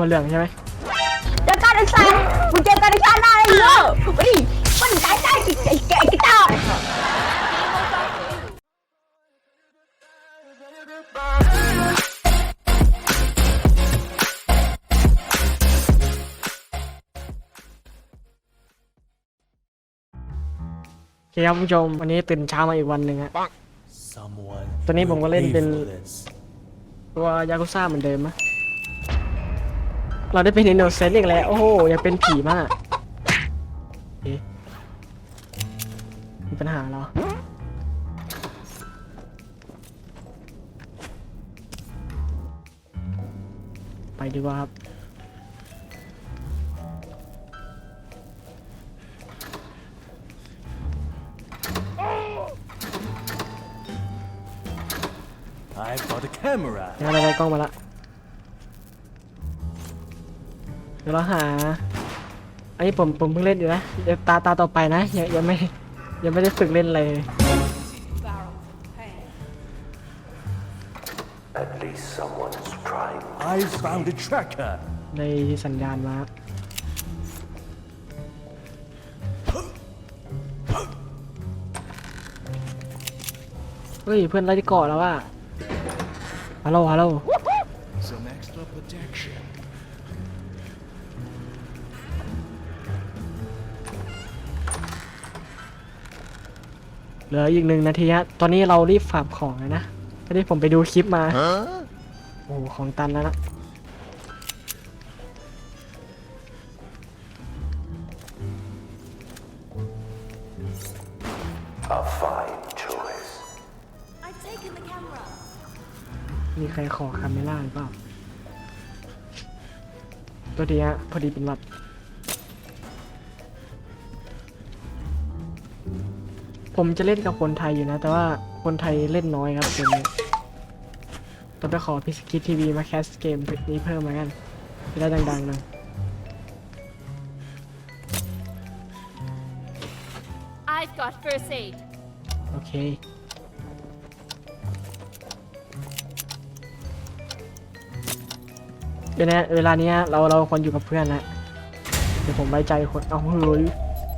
หัวเหลืองใช่ไหมเจอกันไอ้สัสมึงเจอกันในชาติหน้าไอ้โง่เฮ้ยมันตายได้ไอ้ไอ้ไอ้กระจอกโอเคครับคุณผู้ชมวันนี้ตื่นเช้ามาอีกวันหนึ่งฮะ Someone ตอนนี้ผมก็เล่นเป็น ตัวยากุซ่าเหมือนเดิมมะ เราได้เป็นอินโนเซนต์อีกแล้ว โอ้โหอยากเป็นผีมากเอ๊ะมีปัญหาเหรอไปดีกว่าครับ I've got a camera. เดี๋ยวเราได้กล้องมาละ ดี๋ยวเราหา อันนี้ผมผมเพิ่งเล่นอยู่นะ เดี๋ยวตาตาต่อไปนะ ยังยังไม่ยังไม่ได้ฝึกเล่นเลย At least someone is trying. I've found a tracker. ในสัญญาณมาเฮ้ยเพื่อนไล่ที่เกาะแล้วว่าฮัลโหลฮัลโหล Some extra protection. เหลืออีกหนึ่งนาทีฮะ ตอนนี้เรารีบฝากของเลยนะตอนนี้ผมไปดูคลิปมา โอ้โหของตันแล้วนะ A fine choice. I've taken the camera มีใครขอคาเมล่าหรือเปล่าตัวดีฮะพอดีเป็นหวัด ผมจะเล่นกับคนไทยอยู่นะ แต่ว่าคนไทยเล่นน้อยครับเกมนี้ต้องไปขอพิสกิททีวีมาแคสเกมนี้เพิ่มมากันจะได้ดังๆหน่อย I've got first aid. โอเคเดี๋ยวนะเวลาเนี้ยเราเราควรอยู่กับเพื่อนนะเดี๋ยวผมไว้ใจคนเอาเฮ้ย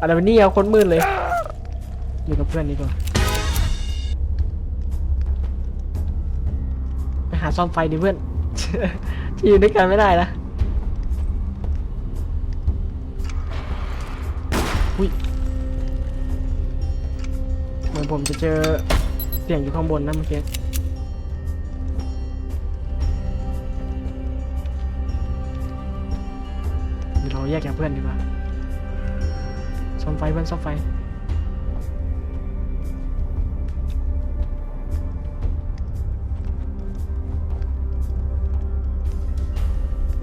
อะไรวะเนี่ยคนมืดเลย อยู่กับเพื่อนดีกว่าไปหาซ่อมไฟดิเพื่อน ที่อยู่ด้วยกันไม่ได้นะอุ้ยเหมือนผมจะเจอเสียงอยู่ข้างบนนะเมื่อกี้เราแยกจากเพื่อนดีกว่าซ่อมไฟเพื่อนซ่อมไฟ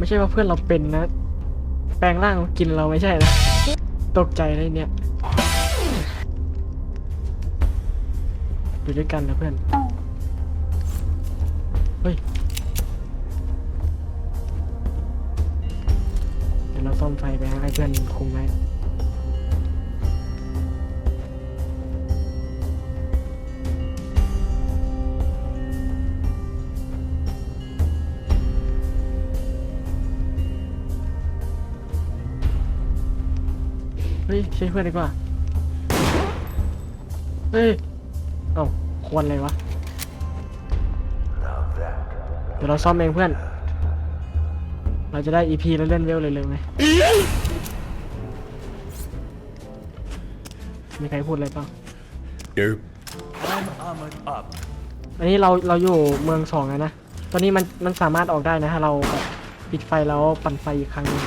ไม่ใช่ว่าเพื่อนเราเป็นนะ แปลงร่างกินเราไม่ใช่นะ ตกใจเลยเนี่ย อยู่ด้วยกันนะเพื่อน เฮ้ย เดี๋ยวเราซ่อมไฟไปให้เพื่อนคุมไว้ เฮ้ยใช่วยเพื่อนดีกว่า เฮ้ย เอ้าควรเลยวะ Now that เดี๋ยวเราซ่อมเองเพื่อน เราจะได้ EP แล้วเล่นเวลเลยเลยไหมมีใครพูดอะไรเปล่า Nope. I'm armored up. อันนี้เราเราอยู่เมืองสองแล้วนะ ตอนนี้มันมันสามารถออกได้นะถ้าเราแบบปิดไฟแล้วปั่นไฟอีกครั้งหนึง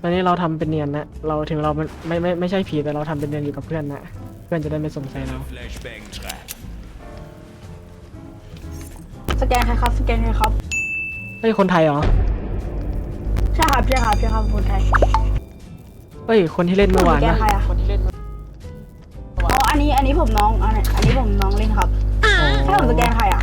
ตอนนี้เราทำเป็นเนียนนะ เราถึงเรามันไม่ไม่ไม่ใช่ผีแต่เราทำเป็นเนียนอยู่กับเพื่อนนะ เพื่อนจะได้ไม่สงสัยเรา Flashbang trap. สแกนใครครับ สแกนใครครับ เฮ้ยคนไทยเหรอ ใช่ครับใช่ครับใช่ครับคนไทยเฮ้ยคนที่เล่นเมื่อวานสแกนนะใครอะอ๋ออันนี้อันนี้ผมน้องอันนี้อันนี้ผมน้องเล่นครับให้ผมสแกนใครอะ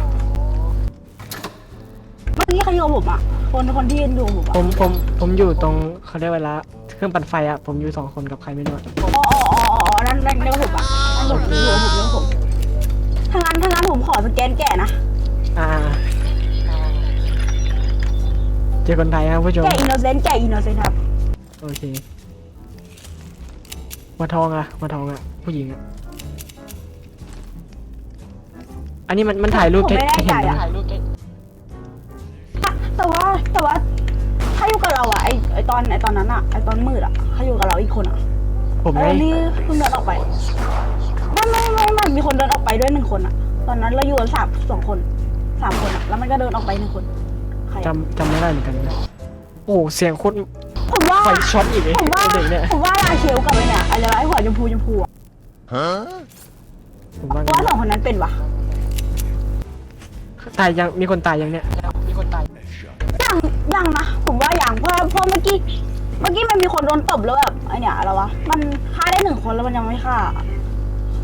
เมื่อกี้ใครอยู่กับผมอะ คนคนที่ยืนอยู่กับผมผอะมผมผมอยู่ตรงเขาเรียกว่าละเครื่องปั่นไฟอะผมอยู่สองคนกับใครไม่รู้อะอ๋ออ๋ออ๋ออ๋อนั่นนั่นเรื่องผมอะนั่นผมอยู่กับผมเรื่องผมแกนแก่นะ อ่าเจอคนไทยครับผู้ชมแก่อินโนเซนต์แก่อินโนเซนต์ครับ โอเคมาทองอะมาทองอะผู้หญิงอะอันนี้มันมันถ่ายรูปผมไม่แน่เห็ใจนไหมอะแต่ว่า แต่ว่า ถ้าอยู่กับเราอะไอไอตอนไอตอนนั้นอะไอตอนมืดอะถ้าอยู่กับเราอีกคนอะผมเอไงอนี่เพิ่งเดินออกไปไม่ไม่ไม่ไม่มีคนเดินออกไปด้วยหนึ่งคนอะตอนนั้นเราอยู่กันสามสองคนสามคนอะแล้วมันก็เดินออกไปหนึ่งคนใครอะจำจำไม่ได้เหมือนกันนะโอ้เสียงโคตรผมว่าไฟช็อตอีกไอ้ผมว่าไอ้เด็กเนี่ยผมว่าราเชลกับไอเนี่ยอะไรวะไอหัวชมพูชมพูอะผมว่าเพราะว่าสองคนนั้นเป็นวะตายยังมีคนตายยังเนี่ยมีคนตายยังยังนะผมว่ายังเพราะเพราะเมื่อกี้เมื่อกี้มันมีคนโดนตบแล้วแบบไอเนี่ยอะไรวะมันฆ่าได้หนึ่งคนแล้วมันยังไม่ฆ่า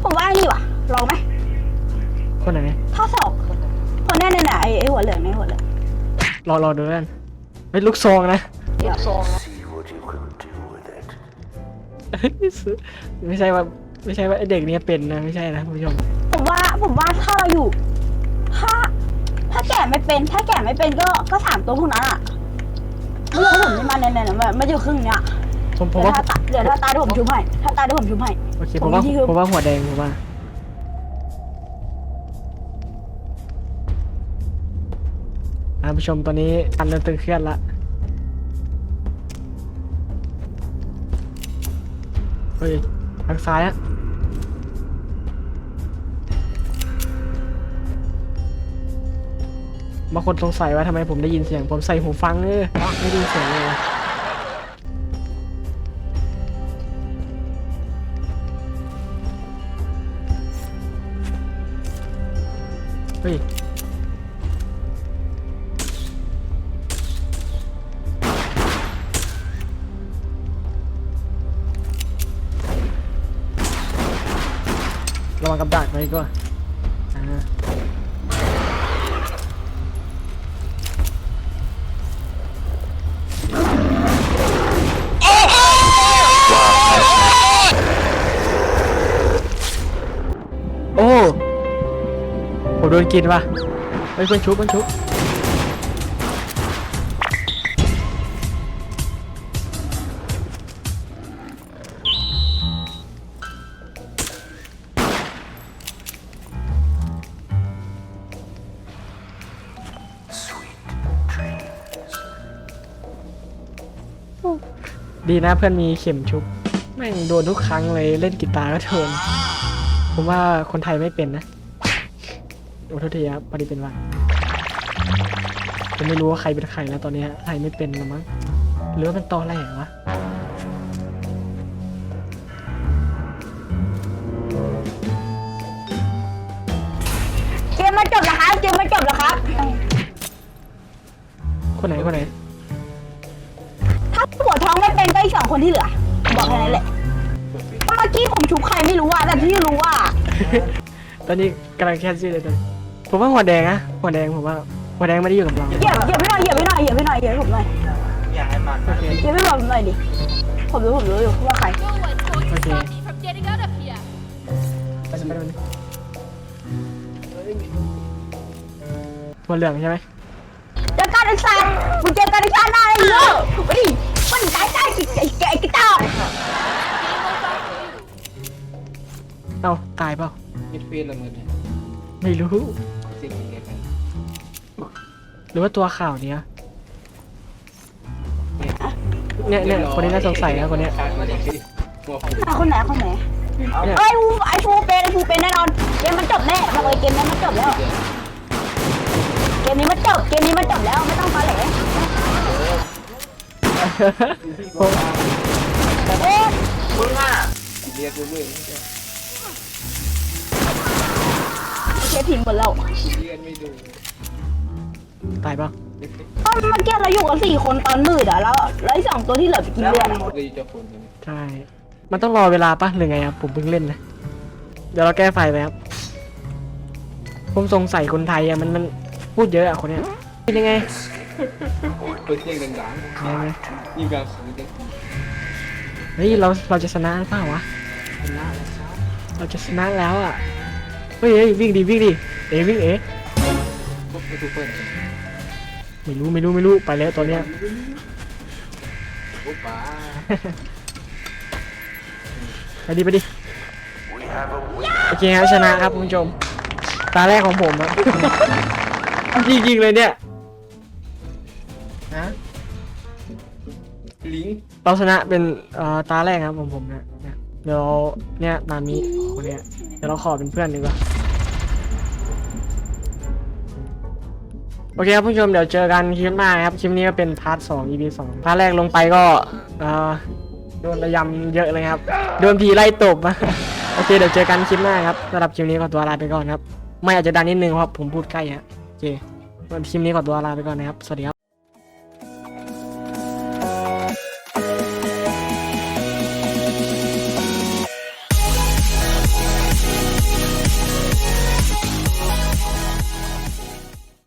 ผมว่าไอ้นี่วะลองไหมคนไหนถ้าสอบคนแน่เนี่ยไอไอหัวเหลืองไอหัวเหลืองรอรอดูกันไม่ลูกซองนะเดี๋ยว See what you can do with it. ไม่ใช่ว่าไม่ใช่ว่าไอเด็กเนี้เป็นนะไม่ใช่นะคุณผู้ชมผมว่าผมว่าถ้าเราอยู่ ถ้า ถ้าแก่ไม่เป็น ถ้าแก่ไม่เป็นก็ก็สามตัวพวกนั้นอะ ไม่รู้ผมนี่มันเนี่ยเนี่ยมันมันอยู่ครึ่งเนี้ยผมผมเดี๋ยวว่าถ้าตาเดี๋ยวถ้าตาที่ผมชุบให้ถ้าตาที่ผมชุบให้ โอเคผมว่าผมว่าหัวแดงผมว่าอ่าผู้ชมตอนนี้อันเริ่มตึงเครียดละเฮ้ยทางซ้ายอะ บางคนสงสัยว่าทำไมผมได้ยินเสียง ผมใส่หูฟังเออไม่ได้ยินเสียงเลยเฮ้ยระวังกับดักไว้ก็อ่ โดนกินว่ะเฮ้ยเพื่อนชุบเพื่อนชุบดีนะเพื่อนมีเข็มชุบแม่งโดนทุกครั้งเลยเล่นกีตาร์ก็โดนผมว่าคนไทยไม่เป็นนะ โอ้โทษทีครับพอดีเป็นหว่าผมไม่รู้ว่าใครเป็นใครแล้วตอนนี้ไทยไม่เป็นละมั้งหรือว่าเป็นตอแหลวะเกมมันจบแล้วครับเกมมันจบแล้วครับ คนไหนคนไหนถ้าหัวท้องไม่เป็นก็อีกสองคนที่เหลือ บอกแค่นั้นแหละเมื่อกี้ผมชุบใครไม่รู้อะแต่ที่รู้ว่า ตอนนี้กำลังแคสซี่เลยตอนนี้ ผมว่าหัวแดงนะหัวแดงผมว่าหัวแดงไม่ได้อยู่กับเราเหยียบเหยียบไม่หน่อยเหยียบไม่หน่อยเหยียบไม่หน่อยเหยียบให้ผมหน่อยโอเคเหยียบให้ผมหน่อยดิผมรู้ผมรู้อยู่ว่าใคร No one's going to Okay. stop me from getting out of here. ไปสมัยนี้หัวเหลืองใช่ไหมเจอกันไอ้สัตว์มึงเจอกันไอ้ชาติหน้าไอ้เลิกเฮ้ยมันตายตายไอ้ไอ้กระจอก Game over for you. เอ้าตายเปล่ามิดเฟสละมือเนี่ยไม่รู้ เสียงเดียวกันหรือว่าตัวข่าวเนี้ย เนี่ยเนี่ยคนนี้น่าสงสัยนะคนเนี้ยคาดมาเลยคือหัวฟูอะคนไหนคนไหนเนี่ย เอ้ยฟูไอ้ฟูเป็นไอ้ฟูเป็นแน่นอนเกมมันจบแน่บอกเลยเกมนี้มันจบแล้วเกมนี้มันจบเกมนี้มันจบแล้วไม่ต้องตอแหลผมเอ๊ะเรียกมือมือ เชฟพิมพ์หมดแล้วเรียนไม่ดูตายปล่าก็เมื่อกี้เราอยู่กันสี่คนตอนมืดอะแล้วแล้วไอ้สองตัวที่เหลือไปกินเลือดอะเลยจะคนกันใช่ มันต้องรอเวลาปะหรือไงครับผมเพิ่งเล่นนะ เดี๋ยวเราแก้ไฟไปครับ ผมสงสัยคนไทยอะมันมันพูดเยอะอะคนเนี้ยเป็นยังไงเปิดเสียงดังยังไงๆยิ่งการสูงจะเฮ้ยเราเราจะชนะหรือเปล่าวะ ชนะแล้วครับเราจะชนะแล้วอะ เฮ้ยเฮ้ยวิ่งดิวิ่งดิเอวิ่งเอพวกประตูเปิดไม่รู้ไม่รู้ไม่รู้ไปแล้วตัวเนี้ยโอ้ป้าไปดิไปดิ We have a winner. โอเคครับชนะครับคุณผู้ชม ตาแรกของผมอะ จริงๆเลยเนี่ยฮะลิงก์เราชนะเป็นเอ่อตาแรกครับของผมนะเนี่ยเดี๋ยวเนี่ยนามิคนเนี้ยเดี๋ยวเราขอเป็นเพื่อนดีกว่า โอเคครับผู้ชมเดี๋ยวเจอกันคลิปหน้าครับคลิปนี้ก็เป็นพาร์ทสอง EP สองพาร์ทแรกลงไปก็อ่อโดนระยำเยอะเลยครับโดนผีไล่ตบโอเคเดี๋ยวเจอกันคลิปหน้าครับสำหรับคลิปนี้ขอตัวลาไปก่อนครับ ไม่อาจจะดังนิดนึงเพราะผมพูดใกล้ฮะโอเควันคลิปนี้ขอตัวลาไปก่อนนะครับสวัสดีครับ